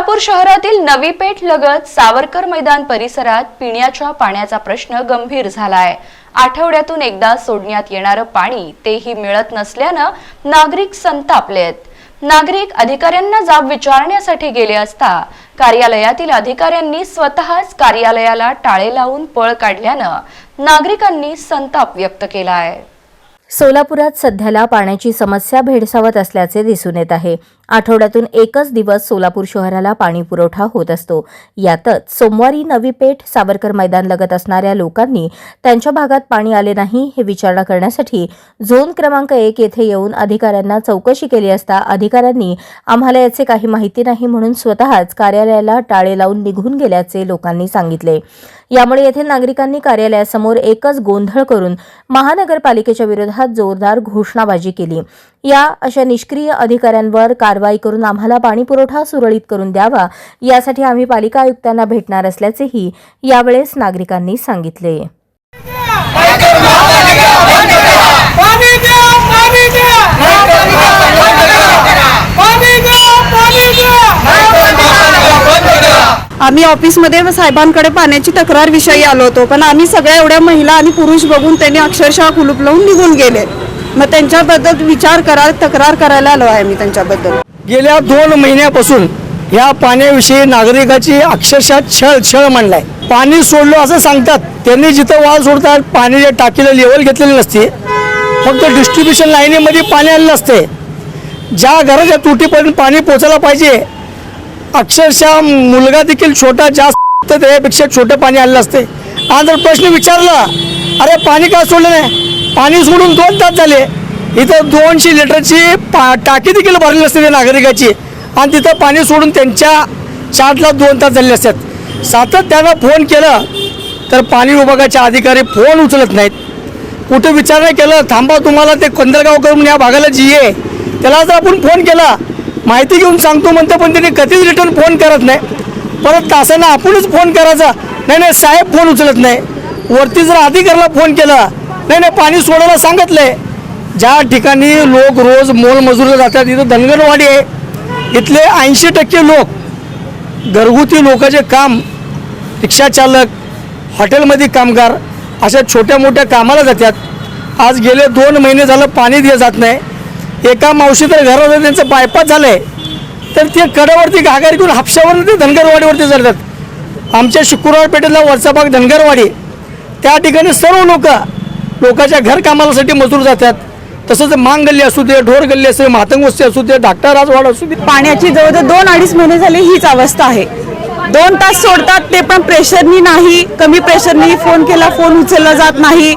सोलापूर शहरातील नवी पेठ लगत सावरकर मैदान परिसरात पिण्याच्या पाण्याचा प्रश्न गंभीर झाला आहे आठवड्यातून एकदा सोडण्यात येणारं पाणी तेही मिळत नसल्यानं नागरिक संतापलेत नागरिक अधिकाऱ्यांना जाब विचारण्यासाठी गेले असता कार्यालयातील अधिकाऱ्यांनी स्वतःच कार्यालयाला टाळे लावून पळ काढल्यानं नागरिकांनी संताप व्यक्त केला आहे सोलापुरात सध्याला पाण्याची समस्या भेडसावत असल्याचे दिसून येत आहे. आठवड्यातून एकच दिवस सोलापूर शहराला पाणी पुरवठा होत असतो. यातच सोमवारी नवी पेठ सावरकर मैदान लगत असणाऱ्या लोकांनी त्यांच्या भागात पाणी आले नाही हे विचारणा करण्यासाठी झोन क्रमांक एक येथे येऊन अधिकाऱ्यांना चौकशी केली असता अधिकाऱ्यांनी आम्हाला याचे काही माहिती नाही म्हणून स्वतःच कार्यालयाला टाळे लावून निघून गेल्याचे लोकांनी सांगितले. यामुळे येथील नागरिकांनी कार्यालयासमोर एकच गोंधळ करून महानगरपालिकेच्या विरोधात जोरदार घोषणाबाजी केली. या अशा निष्क्रिय अधिकाऱ्यांवर कारवाई करून आम्हाला पाणीपुरवठा सुरळीत करून द्यावा यासाठी आम्ही पालिका आयुक्तांना भेटणार असल्याचेही यावेळेस नागरिकांनी सांगितले. आम्ही ऑफिसमध्ये साहेबांकडे पाण्याची तक्रार विषयी आलो होतो पण आम्ही सगळ्या एवढ्या महिला आणि पुरुष बघून त्यांनी अक्षरशः कुलूप लावून निघून गेले. मग त्यांच्याबद्दल विचार करा तक्रार करायला आलो आहे मी त्यांच्याबद्दल. गेल्या दोन महिन्यापासून या पाण्याविषयी नागरिकाची अक्षरशः छळ छळ मांडलाय. पाणी सोडलं असं सांगतात. त्यांनी जिथं वाल सोडतात पाण्याच्या टाकीला लेवल घेतलेली नसते. फक्त डिस्ट्रीब्युशन लाईनीमध्ये पाणी आलेलं असते. ज्या घराच्या तुटीपर्यंत पाणी पोचायला पाहिजे अक्षरशः मुलगा देखील छोटा जास्त त्यापेक्षा छोटं पाणी आलेलं असते. आज जर प्रश्न विचारला अरे पाणी का सोडलं नाही? पाणी सोडून दोन तास झाले. इथं दोनशे लिटरची पा टाकी देखील भरलेली असते त्या नागरिकाची. आणि तिथं पाणी सोडून त्यांच्या चार्जला दोन तास झालेले असतात. सातत्यानं फोन केलं तर पाणी विभागाचे अधिकारी फोन उचलत नाहीत. कुठं विचारणा केलं थांबा तुम्हाला ते कंदरगाव करून या भागाला जी आहे त्याला जर आपण फोन केला माहिती घेऊन सांगतो म्हणतो पण त्यांनी कधीच रिटर्न फोन करत नाही. परत तासांना आपणच फोन करायचा. नाही नाही साहेब फोन उचलत नाही. वरती जर अधिकाऱ्याला फोन केला नाही नाही पाणी सोडायला सांगितलंय. ज्या ठिकाणी लोक रोज मोलमजुरीला जातात इथं धनगरवाडी आहे. इथले ऐंशी टक्के लोक घरगुती लोकांचे काम रिक्षाचालक हॉटेलमध्ये कामगार अशा छोट्या मोठ्या कामाला जातात. आज गेले दोन महिने झालं पाणी दिलं जात नाही. एका मावशी तर घरावर त्यांचं बायपास झालं आहे तर ते कडावरती घागारी करून हापशावर ते धनगरवाडीवरती चढतात. आमच्या शुक्रवार पेठेतला वरचा भाग धनगरवाडी त्या ठिकाणी सर्व लोक लोकांच्या घर कामासाठी मजूर जातात. तसंच मांग गल्ली असू दे ढोर गल्ली असू दे मातंग वस्ती असू दे धाकटा राजवाड असू दे. पाण्याची जवळजवळ दोन अडीच महिने झाले हीच अवस्था आहे. दोन तास सोडतात ते पण प्रेशरनी नाही कमी प्रेशरनी. फोन केला फोन उचलला जात नाही.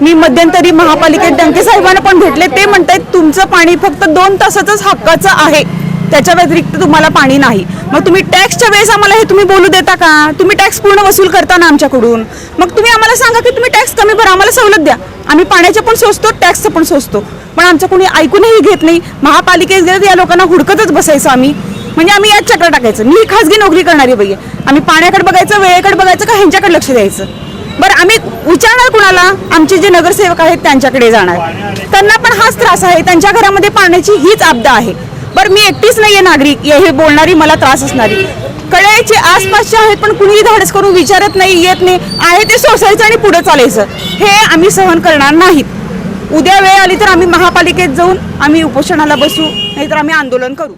मी मध्यंतरी महापालिकेत डंके साहेबांना पण भेटले ते म्हणतात तुमचं पाणी फक्त दोन तासाचंच हक्काचं आहे. त्याच्या व्यतिरिक्त तुम्हाला पाणी नाही. मग तुम्ही टॅक्सच्या वेळेस आम्हाला हे तुम्ही बोलू देता का? तुम्ही टॅक्स पूर्ण वसूल करता ना आमच्याकडून? मग तुम्ही आम्हाला सांगा की तुम्ही टॅक्स कमी भरा आम्हाला सवलत द्या. आम्ही पाण्याचे पण सोचतो टॅक्सचं पण सोचतो पण आमचं कोणी ऐकूनही घेत नाही. महापालिकेत गेलं या लोकांना हुडकतच बसायचं आम्ही. म्हणजे आम्ही याच चक्र टाकायचं. मी खासगी नोकरी करणारी बाई आहे. आम्ही पाण्याकडे बघायचं वेळेकडे बघायचं का ह्यांच्याकडे लक्ष द्यायचं? बरं आम्ही विचारणार कुणाला? आमचे जे नगरसेवक आहेत त्यांच्याकडे जाणार. त्यांना पण हाच त्रास आहे. त्यांच्या घरामध्ये पाण्याची हीच आपदा आहे. तर मी एकटीच नाहीये नागरिक. हे हे बोलणारी मला त्रास असणारी. कळायचे आसपासचे आहेत पण कुणीही धाडस करून विचारत नाही येत नाही. आहे ते सोसायचं आणि पुढे चालायचं. हे आम्ही सहन करणार नाहीत. उद्या वेळ आली तर आम्ही महापालिकेत जाऊन आम्ही उपोषणाला बसू नाहीतर आम्ही आंदोलन करू.